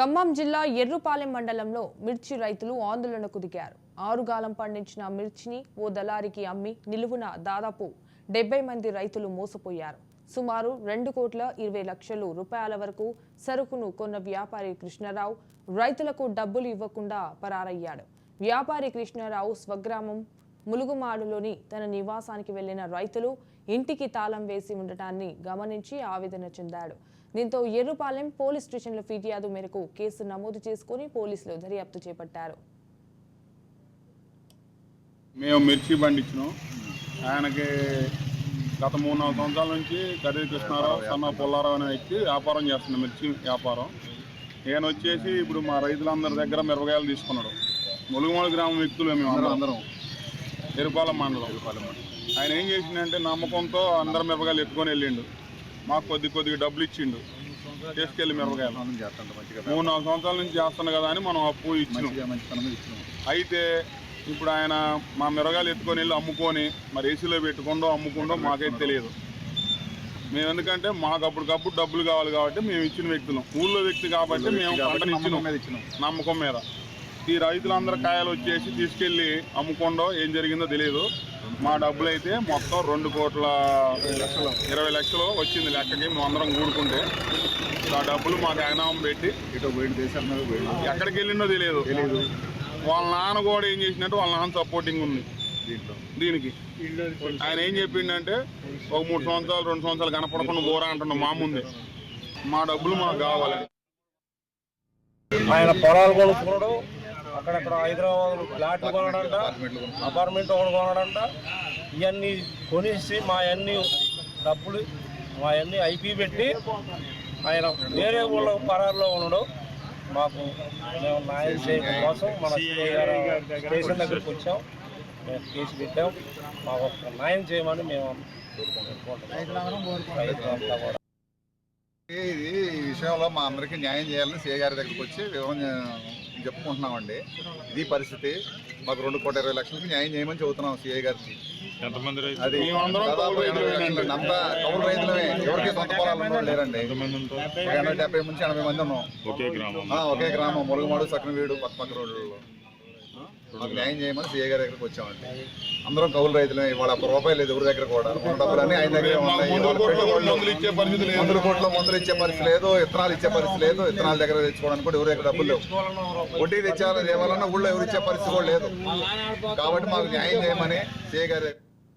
ఖమ్మం జిల్లా ఎర్రుపాలెం మండలంలో మిర్చి రైతులు ఆందోళనకు దిగారు. ఆరుగాలం పండించిన మిర్చిని ఓ దళారికి అమ్మి నిలువున దాదాపు డెబ్బై మంది రైతులు మోసపోయారు. సుమారు రెండు కోట్ల ఇరవై లక్షలు రూపాయల వరకు సరుకును కొన్న వ్యాపారి కృష్ణారావు రైతులకు డబ్బులు ఇవ్వకుండా పరారయ్యాడు. వ్యాపారి కృష్ణారావు స్వగ్రామం ములుగుమాడులోని తన నివాసానికి వెళ్ళిన రైతులు ఇంటికి తాళం వేసి ఉండటాన్ని గమనించి ఆవేదన చెందాడు. దీంతో ఎర్రుపాలెం పోలీస్ స్టేషన్లో ఫిర్యాదు మేరకు కేసు నమోదు చేసుకుని పోలీసులు దర్యాప్తు చేపట్టారు. మేము మిర్చి పండించినాం. ఆయనకి గత మూడు నాలుగు సంవత్సరాల నుంచి కర్రీ కృష్ణారావు సన్న పుల్లారావు అనే వ్యక్తి వ్యాపారం చేస్తున్నాం మిర్చి వ్యాపారం. ఈయన వచ్చేసి ఇప్పుడు మా రైతులందరి దగ్గర మిరపకాయలు తీసుకున్నాడు. ములుగుమూల గ్రామం వ్యక్తులు మేము అందరం అందరం. ఎరుపాలెం మండలం. ఆయన ఏం చేసిండంటే నమ్మకంతో అందరు మిరపకాయలు ఎత్తుకొని వెళ్ళిండు. మాకు కొద్ది కొద్దిగా డబ్బులు ఇచ్చిండు. తీసుకెళ్ళి మిరపకాయలు. మూడు నాలుగు సంవత్సరాల నుంచి చేస్తున్నా కదా అని మనం అప్పు ఇచ్చినాం. అయితే ఇప్పుడు ఆయన మా మిరగాలు ఎత్తుకొని వెళ్ళి అమ్ముకొని మరి ఏసీలో పెట్టుకుండో అమ్ముకుండో మాకైతే తెలియదు. మేము ఎందుకంటే మాకు అప్పటికప్పుడు డబ్బులు కావాలి కాబట్టి మేము ఇచ్చిన వ్యక్తులం. ఊళ్ళో వ్యక్తి కాబట్టి మేము పంటని ఇచ్చినాం. నమ్మకం మీద. ఈ రైతులందరి కాయలు వచ్చేసి తీసుకెళ్ళి అమ్ముకుండో ఏం జరిగిందో తెలియదు మా డబ్బులు అయితే మొత్తం రెండు కోట్ల ఇరవై లక్షలు వచ్చింది లెక్కకి. మేము అందరం కూడుకుంటే ఆ డబ్బులు మాకు అగనామం పెట్టి ఇటు బయట పోయిండు ఎక్కడికి వెళ్ళిందో తెలియదు తెలియదు వాళ్ళ నాన్న కూడా ఏం చేసినట్టు వాళ్ళ నాన్న సపోర్టింగ్ ఉంది. దీంట్లో. దీనికి. ఆయన ఏం చెప్పిండంటే ఒక మూడు సంవత్సరాలు రెండు సంవత్సరాలు కనపడకుండా పోరా అంటున్నాం మా ముందే మా డబ్బులు మాకు కావాలి. ఆయన పొలాలు కొనుక్కున్నాడు అక్కడక్కడ హైదరాబాద్ ఫ్లాట్లు కొనడంట అపార్ట్మెంట్ ఒకటి కొనడంట. ఇవన్నీ కొనేసి మా అన్ని డబ్బులు మా అన్ని ఐపీ పెట్టి ఆయన వేరే ఊళ్ళో పరారులో ఉండడం మాకు మేము న్యాయం చేయడం కోసం మన స్టేషన్ దగ్గరికి వచ్చాం. మేము కేసు పెట్టాం. మాకు న్యాయం చేయమని మేము కోరుకుంటున్నాం. ఇది ఈ విషయంలో మా అందరికీ న్యాయం చేయాలని సీఏ గారి దగ్గరికి వచ్చి వివరం చెప్పుకుంటున్నామండి. ఇది పరిస్థితి. మాకు రెండు కోట్ల ఇరవై లక్షలకి న్యాయం చేయమని చెబుతున్నాం సీఏ గారికి. అది దాదాపు ఎనభై రైతులేనండి. లక్షలు. అంతా కౌలు రైతులమే. ఎవరికి సొంత పొలాలు లేరండి. ఎనభై డెబ్బై నుంచి ఎనభై మంది ఉన్నాం. ఒకే గ్రామం. ఆ, ఒకే గ్రామం. మురుగుమాడు సక్రవీడు పక్క పక్క రోడ్లలో. మాకు న్యాయం చేయమని సీఏ గారి దగ్గరికి వచ్చామండి. అందరం కౌలు రైతులమే ఇవాళ ఒక్క రూపాయి లేదు ఎవరి దగ్గర కూడా ఉన్న డబ్బులన్నీ ఆయన దగ్గర ఉన్నాయి ముందు వాళ్ళ కోట్లు మందులు ఇచ్చే పరిస్థితి లేదు. మందులు ఇచ్చే పరిస్థితి లేదు. విత్తనాల దగ్గర తెచ్చుకోవడానికి కూడా ఎవరి దగ్గర డబ్బులు లేవు. వడ్డీ తెచ్చాలని ఏవాలన్నా ఊళ్ళో ఎవరు ఇచ్చే పరిస్థితి కూడా లేదు. కాబట్టి మాకు న్యాయం చేయమని సీఏ గారి